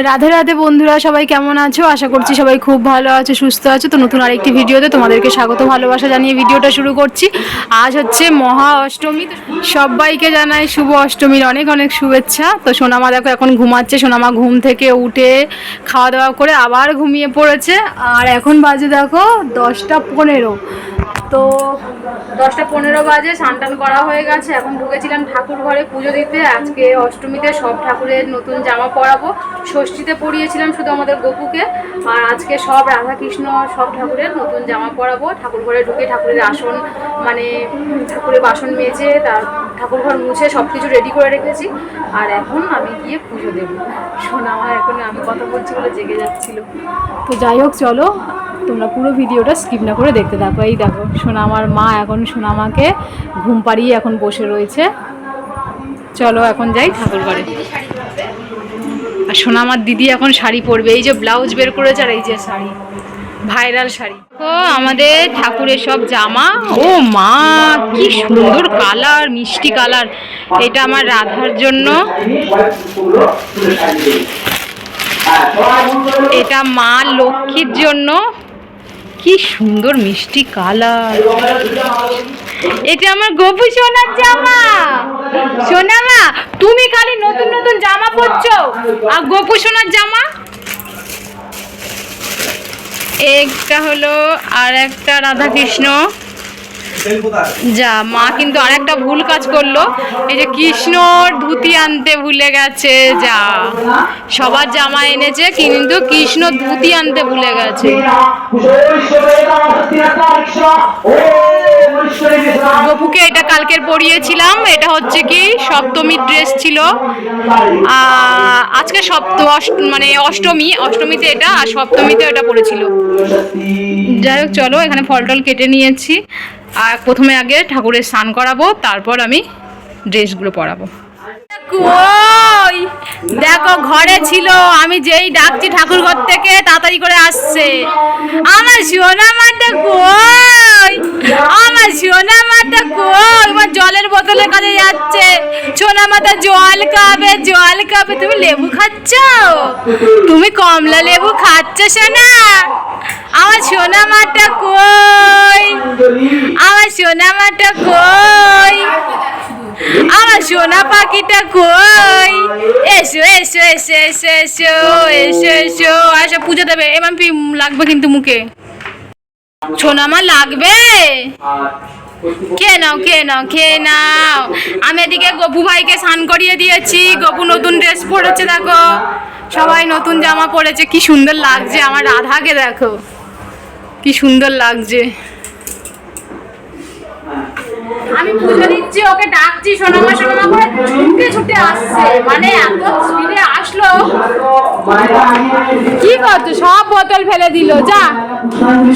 রাধে রাধে বন্ধুরা, সবাই কেমন আছো? আশা করছি সবাই খুব ভালো আছো, সুস্থ আছো। তো নতুন আরেকটি ভিডিওতে তোমাদেরকে স্বাগত, ভালোবাসা জানিয়ে ভিডিওটা শুরু করছি। আজ হচ্ছে মহা অষ্টমী। সবাইকে জানাই শুভ অষ্টমীর অনেক অনেক শুভেচ্ছা। তো সোনামা দেখো এখন ঘুমাচ্ছে। সোনামা ঘুম থেকে উঠে খাওয়া দাওয়া করে আবার ঘুমিয়ে পড়েছে। আর এখন বাজে দেখো দশটা পনেরো। তো দশটা পনেরো বাজে স্নান করা হয়ে গেছে। এখন ঢুকেছিলাম ঠাকুর ঘরে পুজো দিতে। আজকে অষ্টমীতে সব ঠাকুরের নতুন জামা পরাবো। ষষ্ঠীতে পরিয়েছিলাম শুধু আমাদের গপুকে। আর আজকে সব রাধা কৃষ্ণ সব ঠাকুরের নতুন জামা পরাবো। ঠাকুর ঘরে ঢুকে ঠাকুরের আসন মানে ঠাকুরের বাসন মেজে, তার ঠাকুর ঘর মুছে সব কিছু রেডি করে রেখেছি। আর এখন আমি গিয়ে পুজো দেবো। শোনা আমার এখন আমি কথা বলছি বলে জেগে যাচ্ছিল। তো যাই হোক, চলো, তোমরা পুরো ভিডিওটা স্কিপ না করে দেখতে থাকো। এই দেখো সোনা আমার মা এখন সোনামাকে ঘুম পাড়িয়ে এখন বসে রয়েছে। চলো, এখন যাই ঠাকুর ঘরে আর সোনা আমার দিদি এখন শাড়ি পরবে। এই যে ব্লাউজ বের করেছে আর এই যে শাড়ি, ভাইরাল শাড়ি। তো আমাদের ঠাকুরের সব জামা। ও মা, কি সুন্দর কালার, মিষ্টি কালার। এটা আমার রাধার জন্য। এটা মা লক্ষ্মীর জন্য। কি সুন্দর মিষ্টি কালার। এটা আমার গোপু সোনার জামা। সোনা মা তুমি খালি নতুন নতুন জামা পরছো। আর গোপু সোনার জামা? একটা হলো আর একটা রাধাকৃষ্ণ। যা, মা কিন্তু আরেকটা ভুল কাজ করল। এই যে কৃষ্ণর ধুতি আনতে ভুলে গেছে, যা। সবার জামা এনেছে, কিন্তু কৃষ্ণ ধুতি আনতে ভুলে গেছে। গপুকে এটা কালকের পরিয়েছিলাম, এটা হচ্ছে কি, সপ্তমীর ড্রেস ছিল। আজকে সপ্ত মানে অষ্টমী, অষ্টমীতে এটা, আর সপ্তমীতে এটা পড়েছিল যাই হোক, চলো, এখানে ফল টল কেটে নিয়েছি। আর প্রথমে আগে ঠাকুরের স্নান করাবো, তারপর আমি ড্রেসগুলো পরাবো। দেখো, ঘরে ছিল, আমি যেই ডাকছি ঠাকুর ঘর থেকে, তাড়াতাড়ি করে আসছে। আমার সোনা মাটা কই? আমার সোনা মাটা কই? আমার জলের বোতলের কাছে যাচ্ছে। সোনা মাতা জল খাবে জল খাবে। তুমি লেবু খাচ্ছ? তুমি কমলা লেবু খাচ্ছ, সোনা? সোনা মাটা কই? আমার সোনা মাটা কই? আমার সোনা পাখিটা কই? এসো এসো এসো এসো এসো এসো এসো। আসো পুজো দেবে। এমন পি লাগবে কিন্তু মুখে। সোনামা লাগবে? কে নাও কে নাও কে নাও। আমি এদিকে গপু ভাইকে স্নান করিয়ে দিয়েছি। গপু নতুন ড্রেস পরেছে, দেখো। সবাই নতুন জামা পরেছে। কি সুন্দর লাগছে আমার রাধাকে, দেখো। কি সুন্দর লাগছে। আমি পুজো দিচ্ছি ওকে ডাকছি, সোনামা সোনামা করে ছুটে ছুটে আসছে। মানে এত স্পিডে আসলো। কি করছ? সব বোতল ফেলে দিল, যা।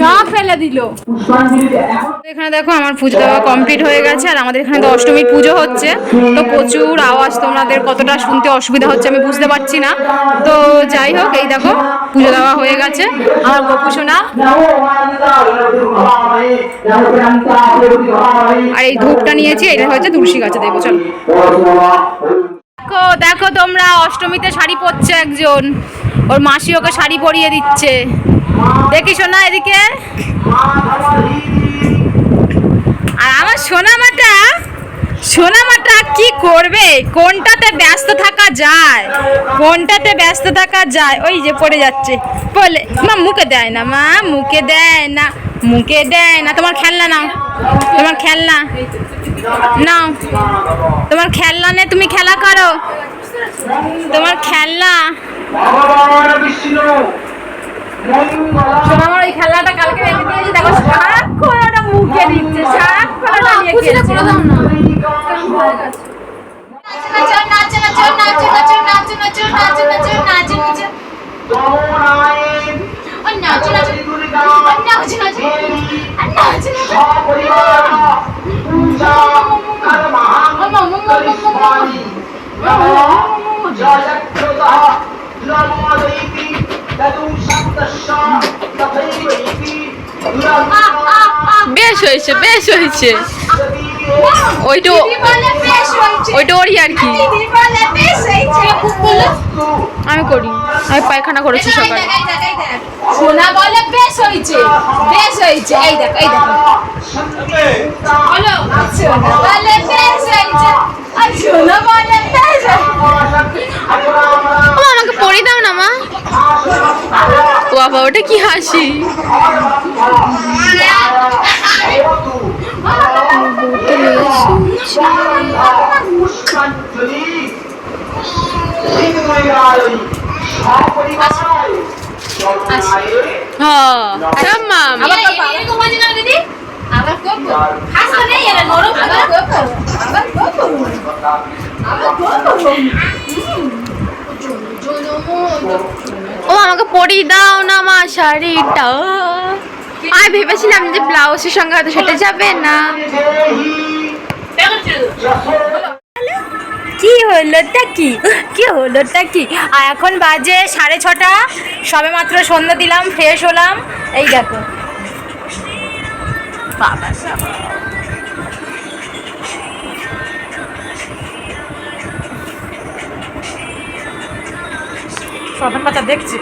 সব ফেলে দিল। এখানে দেখো, আমার পুজো দেওয়া কমপ্লিট হয়ে গেছে, আর আমাদের এখানে তো অষ্টমীর পুজো হচ্ছে। তো প্রচুর আওয়াজ তোমাদের, কতটা শুনতে অসুবিধা হচ্ছে আমি বুঝতে পারছি না। তো যাই হোক, এই দেখো, পুজো দেওয়া হয়ে গেছে। আমার গপু সোনা। আর এই ধূপটা নিয়েছি, এটা হচ্ছে তুলসী গাছে দেবো, চলো। দেখো দেখো তোমরা, অষ্টমীতে শাড়ি পরছে একজন। ওর মাসি ওকে শাড়ি পরিয়ে দিচ্ছে। দেখি সোনা এদিকে। আর আমার সোনামাটা সোনামাটা কি করবে? কোনটাতে ব্যস্ত থাকা যায়? কোনটাতে ব্যস্ত থাকা যায়? ওই যে পড়ে যাচ্ছে। বলে, মা, মুখে দেয় না, মা, মুখে দেয় না, মুখে দেয় না। তোমার খেলনা নাও, তোমার খেলনা নাও। তোমার খেলনা নে, তুমি খেলা করো। তোমার খেলনা। আমার ওই খেলনাটা কালকে দেখো, সারাক্ষণ মুখে দিচ্ছে সারাক্ষণ ওটা নিয়ে খেলছে। বেশ হয়েছে বেশ হয়েছে। ওইটা ওইটা ওরই আর কি। আমি করি। আমি পায়খানা করেছি সকালে। সোনা বলে বেশ হয়েছে। বেশ হয়েছে। এই দেখ এই দেখ। বলো সোনা বলে বেশ হয়েছে। আর সোনা বলে বেশ ও আমাকে পড়ি দাও না মা। ও বাবা ওটা কি হাসি? ও, আমাকে পরি দাও না মা শাড়িটা। আমি ভেবেছিলাম যে ব্লাউজের সঙ্গে হয়তো সেটা যাবে না। কি হলোটা কি? কি হলোটা কি? আর এখন বাজে সাড়ে ছটা। সবে মাত্র সন্ধ্যা দিলাম ফ্রেশ হলাম। এই দেখো। বাবা সদন বাচ্চা দেখছি?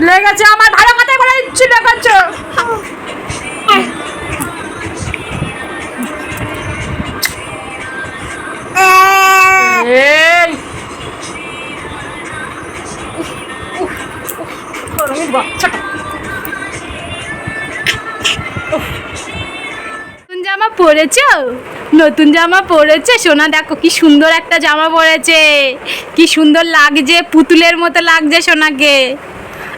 লেগেছে আমার ভালো কথাই বলে দিচ্ছি লেগেছে নতুন জামা পরেছো? নতুন জামা পরেছে? সোনা দেখো কি সুন্দর একটা জামা পরেছে। কি সুন্দর লাগছে পুতুলের মতো লাগছে সোনাকে।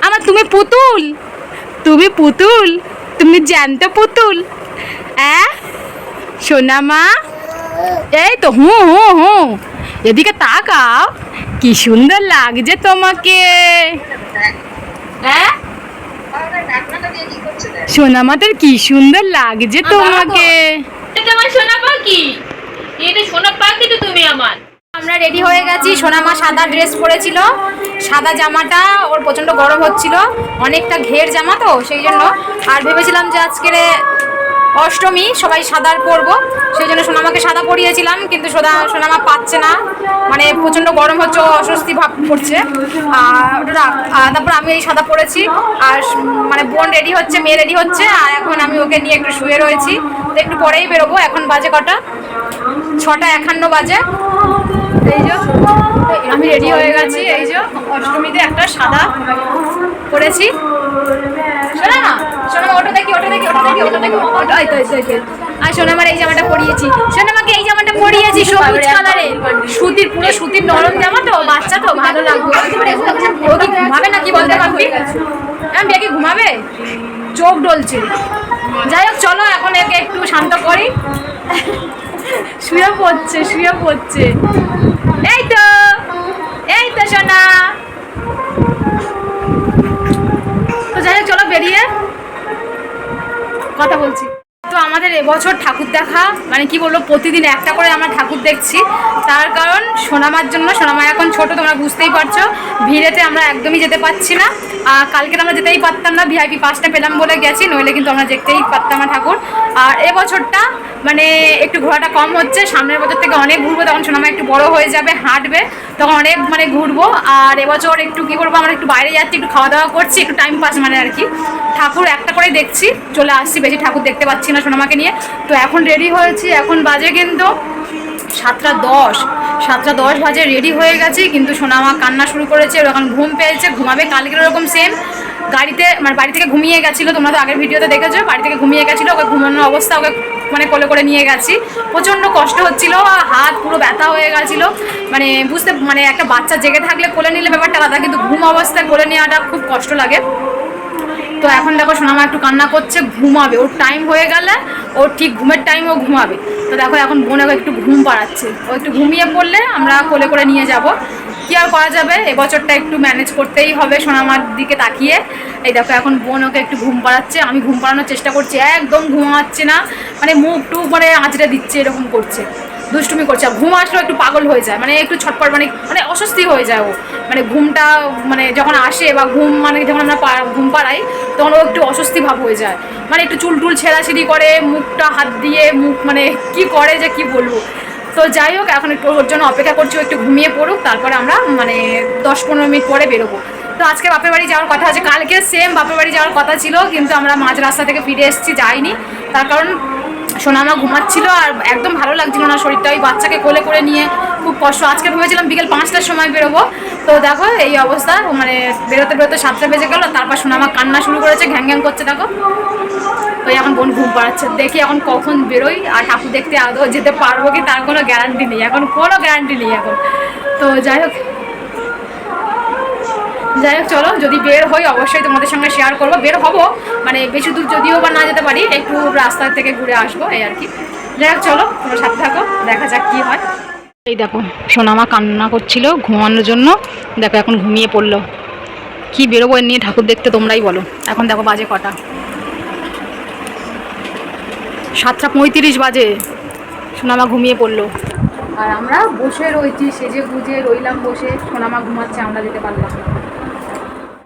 আমার তুমি পুতুল। তুমি পুতুল? তুমি জ্যান্ত পুতুল। হ্যাঁ সোনা মা? এই তো হুঁ হুঁ হুঁ। এদিকে তাকাও কি সুন্দর লাগছে তোমাকে। হ্যাঁ সোনা মাতার কি সুন্দর লাগছে তোমাকে। এটা আমার সোনা পাখি। এটা সোনা পাখি তো তুমি আমার। আমরা রেডি হয়ে গেছি। সোনামা সাদা ড্রেস পরেছিল। সাদা জামাটা ওর প্রচণ্ড গরম হচ্ছিল। অনেকটা ঘের জামা তো, সেই জন্য। আর ভেবেছিলাম যে আজকের অষ্টমী, সবাই সাদার পরবো। সেই জন্য সোনামাকে সাদা পরিয়েছিলাম, কিন্তু সোনা সোনামা পাচ্ছে না। মানে প্রচণ্ড গরম হচ্ছে অস্বস্তি ভাব করছে। আর ওটা তারপর আমি এই সাদা পরেছি। আর মানে বোন রেডি হচ্ছে, মেয়ে রেডি হচ্ছে। আর এখন আমি ওকে নিয়ে একটু শুয়ে রয়েছি। তো একটু পরেই বেরোবো, এখন বাজে কটা? ছটা একান্ন বাজে। এই যে আমি রেডি হয়ে গেছি। এই যে অষ্টমীতে একটা সাদা পরেছি। শোনা না শোনা ওটা দেখি ওটা দেখি ওটা দেখি ওটা দেখি ওটা এই তো, এই তো, আর শোনা আমার এই জামাটা পরিয়েছি। শোনা আমাকে এই জামাটা পরিয়েছি সবুজ কালারের সুতির পুরো সুতির নরম জামা তো বাচ্চা তো ভালো লাগবে। ও কি ঘুমাবে না কি বলতে পারবি? আমি কি ঘুমাবে? চোখ ডলছে। যাই হোক চলো এখন একে একটু শান্ত করি। শুয়ে পড়ছে শুয়ে পড়ছে। তো এই তো সোনা। তো যাই হোক চলো বেরিয়ে কথা বলছি। তো আমাদের এবছর ঠাকুর দেখা মানে কি বলব, প্রতিদিন একটা করে আমরা ঠাকুর দেখছি। তার কারণ সোনামার জন্য, সোনামা এখন ছোট, তোমরা বুঝতেই পারছ, ভিড়েতে আমরা একদমই যেতে পারছি না। আর কালকে আমরা যেতেই পারতাম না ভিআইপি পাসটা পেলাম বলে গেছি, নইলে কিন্তু আমরা দেখতেই পারতাম না ঠাকুর। আর এবছরটা মানে একটু ঘোরাটা কম হচ্ছে, সামনের বছর থেকে অনেক ঘুরবো, তখন সোনামা একটু বড় হয়ে যাবে, হাঁটবে, তখন অনেক মানে ঘুরবো। আর এবছর একটু কি করব আমরা একটু বাইরে যাচ্ছি, একটু খাওয়া দাওয়া করছি, একটু টাইম পাস মানে আর কি। ঠাকুর একটা করে দেখছি, চলে আসছি, বেশি ঠাকুর দেখতে পাচ্ছি না সোনামাকে নিয়ে। তো এখন রেডি হয়েছি, এখন বাজে কিন্তু সাতটা দশ। সাতটা দশ বাজে রেডি হয়ে গেছি, কিন্তু সোনামা কান্না শুরু করেছে, ওর এখন ঘুম পেয়েছে, ঘুমাবে কালকের ওরকম সেম গাড়িতে মানে বাড়ি থেকে ঘুমিয়ে গেছিল, তোমরা তো আগের ভিডিওতে দেখেছ, বাড়ি থেকে ঘুমিয়ে গেছিল, ওকে ঘুমানোর অবস্থা ওকে মানে কোলে করে নিয়ে গেছি। প্রচণ্ড কষ্ট হচ্ছিল হাত পুরো ব্যথা হয়ে গেছিল। মানে বুঝতে মানে একটা বাচ্চা জেগে থাকলে কোলে নিলে ব্যাপারটা আলাদা, কিন্তু ঘুম অবস্থায় কোলে নেওয়াটা খুব কষ্ট লাগে। তো এখন দেখো সোনামা একটু কান্না করছে, ঘুমাবে। ওর টাইম হয়ে গেলে ওর ঠিক ঘুমের টাইম ও ঘুমাবে। তো দেখো এখন বোন একটু ঘুম পাড়াচ্ছে। ও একটু ঘুমিয়ে পড়লে আমরা কোলে করে নিয়ে যাব। কি আর করা যাবে? এবছরটা একটু ম্যানেজ করতেই হবে সোনামার দিকে তাকিয়ে। এই দেখো এখন বোন ওকে একটু ঘুম পাড়াচ্ছে। আমি ঘুম পাড়ানোর চেষ্টা করছি। একদম ঘুমাচ্ছে না। মানে মুখ টুক মানে আঁচড়ে দিচ্ছে, এরকম করছে। দুষ্টুমি করছে, আর ঘুম আসলেও একটু পাগল হয়ে যায় মানে একটু ছটপট মানে মানে অস্বস্তি হয়ে যায় ও। মানে ঘুমটা মানে যখন আসে বা ঘুম মানে যখন আমরা ঘুম পাড়াই, তখন ও একটু অস্বস্তি ভাব হয়ে যায়। মানে একটু চুল টুল ছেঁড়াছিড়ি করে, মুখটা, হাত দিয়ে, মুখ মানে কি করে যে কি বলব। তো যাই হোক, এখন একটু ওর জন্য অপেক্ষা করছি একটু ঘুমিয়ে পড়ুক, তারপরে আমরা মানে দশ পনেরো মিনিট পরে বেরোবো। তো আজকে বাপের বাড়ি যাওয়ার কথা আছে, কালকে সেম বাপের বাড়ি যাওয়ার কথা ছিল, কিন্তু আমরা মাঝ রাস্তা থেকে ফিরে এসেছি, যাইনি। তার কারণ সোনামা ঘুমাচ্ছিল আর একদম ভালো লাগছিল না শরীরটা। ওই বাচ্চাকে কোলে করে নিয়ে খুব কষ্ট। আজকে ভেবেছিলাম বিকেল পাঁচটার সময় বেরোবো। তো দেখো, এই অবস্থা মানে বেরোতে বেরোতে সাতটা বেজে গেল, তারপর সোনামা কান্না শুরু করেছে ঘ্যাং ঘ্যাং করছে, দেখো। তো এখন বোন ঘুম পাড়াচ্ছে। দেখি এখন কখন বেরোই, আর ঠাকুর দেখতে আদৌ যেতে পারব কি তার কোনো গ্যারান্টি নেই। এখন কোনো গ্যারান্টি নেই এখন। তো যাই হোক যাই হোক, চলো, যদি বের হই, অবশ্যই তোমাদের সঙ্গে শেয়ার করব। বের হব মানে বেশি দূর যদিও বা না যেতে পারি, একটু রাস্তা থেকে ঘুরে আসব, এই আর কি। যাই হোক, চলো, তোমরা সাথে থাকো, দেখা যাক কি হয়। এই দেখো, সোনামা কান্না করছিল ঘুমানোর জন্য। দেখো, এখন ঘুমিয়ে পড়ল। কি বেরোবো নিয়ে, ঠাকুর দেখতে তোমরাই বলো। এখন দেখো, বাজে কটা। সাতটা পঁয়ত্রিশ বাজে। সোনামা ঘুমিয়ে পড়ল। আর আমরা বসে রয়েছি, সেজে গুজে রইলাম বসে। সোনামা ঘুমাচ্ছে, আমরা যেতে পারলাম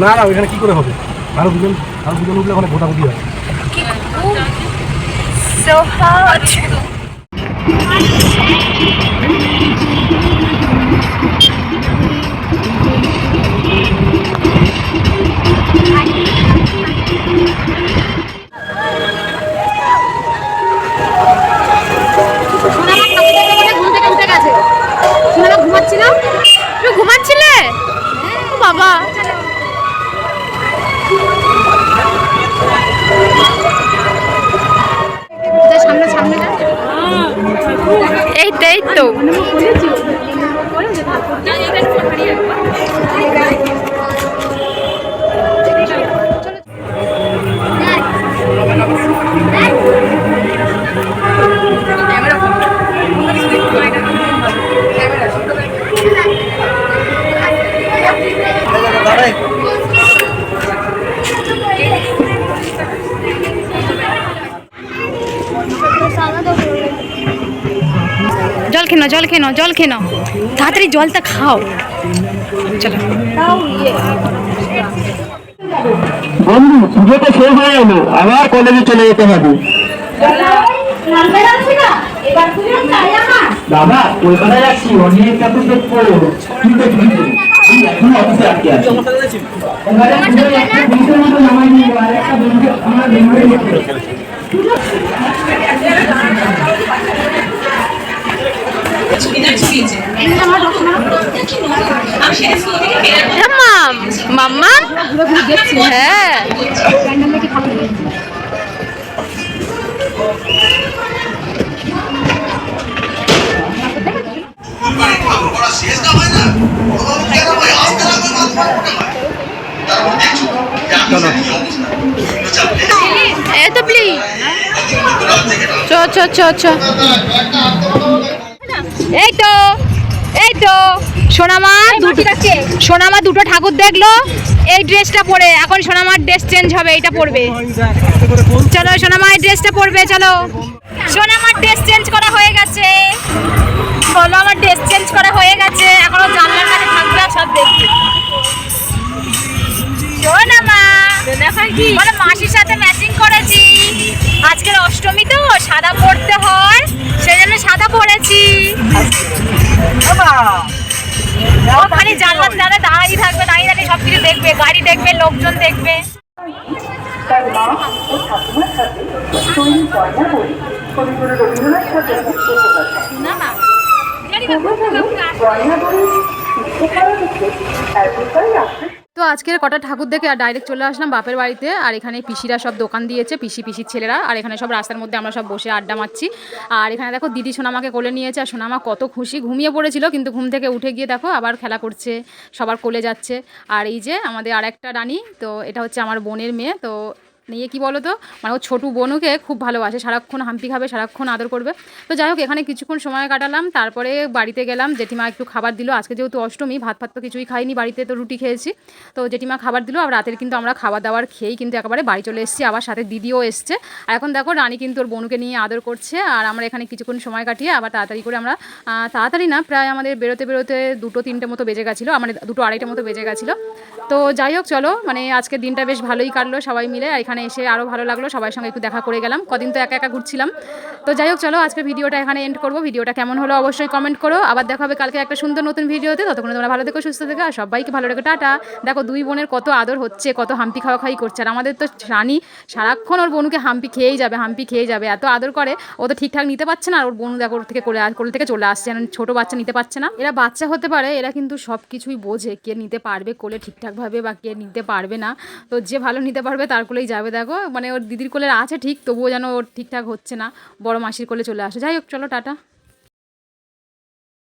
না না, ওইখানে কি করে হবে? আরও দুজন আরও দুজন উঠলে ওখানে ভোটাভুটি হয়। So জল খেনো, জল জল খেনো। তাড়াতাড়ি জলটা খাও। বন্ধু পুজো তো শেষ হয়ে গেলো। আবার কলেজে চলে যেতে হবে। দাদা, কলকাতায় যাচ্ছি। অনেক ঠাকুর দেখব। কি দেখবি এই এখন অফিসে আটকে আছি। এবারে অবস্থা বিভিন্ন চাপে এ তো প্লি চ চ চ চ। এই তো এই তো সোনামা সোনামা দুটো ঠাকুর দেখল এই ড্রেসটা পরে। এখন সোনামার ড্রেস চেঞ্জ হবে এইটা পরবে। চলো সোনামা এই ড্রেসটা পরবে চলো। সোনামার ড্রেস চেঞ্জ করা হয়ে গেছে। বলো আমার ড্রেস চেঞ্জ করা হয়ে গেছে। এখনও জানলার কাছে থাকবে আর সব দেখবে। সোনামা বলো মাসির সাথে ম্যাচিং করেছি। আজকের অষ্টমী তো সাদা পরতে হয়। সেই জন্য সাদা পরেছি। ওখানে জানলার দ্বারা দাঁড়িয়ে থাকবে দাঁড়িয়ে দাঁড়িয়ে সব কিছু দেখবে গাড়ি দেখবে লোকজন দেখবে। তার মা ও ঠাকুমার সাথে তৈরি গয়না পরে তো আজকের কটা ঠাকুর দেখে আর ডাইরেক্ট চলে আসলাম বাপের বাড়িতে। আর এখানে পিসিরা সব দোকান দিয়েছে, পিসি, পিসির ছেলেরা। আর এখানে সব রাস্তার মধ্যে আমরা সব বসে আড্ডা মারছি। আর এখানে দেখো দিদি সোনামাকে কোলে নিয়েছে। আর সোনামা কত খুশি। ঘুমিয়ে পড়েছিল, কিন্তু ঘুম থেকে উঠে গিয়ে দেখো আবার খেলা করছে, সবার কোলে যাচ্ছে। আর এই যে আমাদের আর একটা রানী, তো এটা হচ্ছে আমার বোনের মেয়ে। তো নিয়ে কি বলো তো মানে ও ছোটু বোনুকে খুব ভালোবাসে, সারাক্ষণ হাম্পি খাবে, সারাক্ষণ আদর করবে। তো যাই হোক, এখানে কিছুক্ষণ সময় কাটালাম, তারপরে বাড়িতে গেলাম, জেঠিমা একটু খাবার দিল। আজকে যেহেতু অষ্টমী, ভাত ফাত তো কিছুই খাইনি, বাড়িতে তো রুটি খেয়েছি। তো জেঠিমা খাবার দিল, আর রাতের কিন্তু আমরা খাবার দাবার খেয়েই কিন্তু একেবারে বাড়ি চলে এসেছি, আবার সাথে দিদিও এসছে। আর এখন দেখো, রানী কিন্তু ওর বোনুকে নিয়ে আদর করছে, আর আমরা এখানে কিছুক্ষণ সময় কাটিয়ে আবার তাড়াতাড়ি করে আমরা তাড়াতাড়ি না, প্রায় আমাদের বেরোতে বেরোতে দুটো, তিনটে মতো বেজে গেছিল মানে দুটো আড়াইটে মতো বেজে গেছিল। তো যাই হোক, চলো মানে আজকের দিনটা বেশ ভালোই কাটলো সবাই মিলে, আর এখানে এসে আরও ভালো লাগল। সবার সঙ্গে একটু দেখা করে গেলাম। কদিন তো একা একা ঘুরছিলাম। তো যাই হোক, চলো আজকে ভিডিওটা এখানে এন্ড করব। ভিডিওটা কেমন হলো অবশ্যই কমেন্ট করো। আবার দেখা হবে কালকে একটা সুন্দর নতুন ভিডিওতে। ততক্ষণ তোমরা ভালো থেকো, সুস্থ থেকো, আর সবাইকে ভালো রেখো। টাটা। দেখো, দুই বোনের কত আদর হচ্ছে, কত হাম্পি খাওয়া খাই করছে। আর আমাদের তো রানী সারাক্ষণ ওর বোনুকে হাম্পি খেয়েই যাবে, হাম্পি খেয়ে যাবে। এত আদর করে, ও তো ঠিকঠাক নিতে পারছে না। আর ওর বোন দেখো, ওর থেকে কোলে কোলে থেকে চলে আসছে। ছোটো বাচ্চা নিতে পারছে না। এরা বাচ্চা হতে পারে, এরা কিন্তু সব কিছুই বোঝে। কে নিতে পারবে কোলে ঠিকঠাকভাবে বা কে নিতে পারবে না। তো যে ভালো নিতে পারবে, তার কোলেই যাবে দেখো। মানে ওর দিদির কোলে আছে ঠিক, তবুও যেন ওর ঠিকঠাক হচ্ছে না। বড় মাসির কোলে চলে আসে। যাই হোক, চলো, টাটা।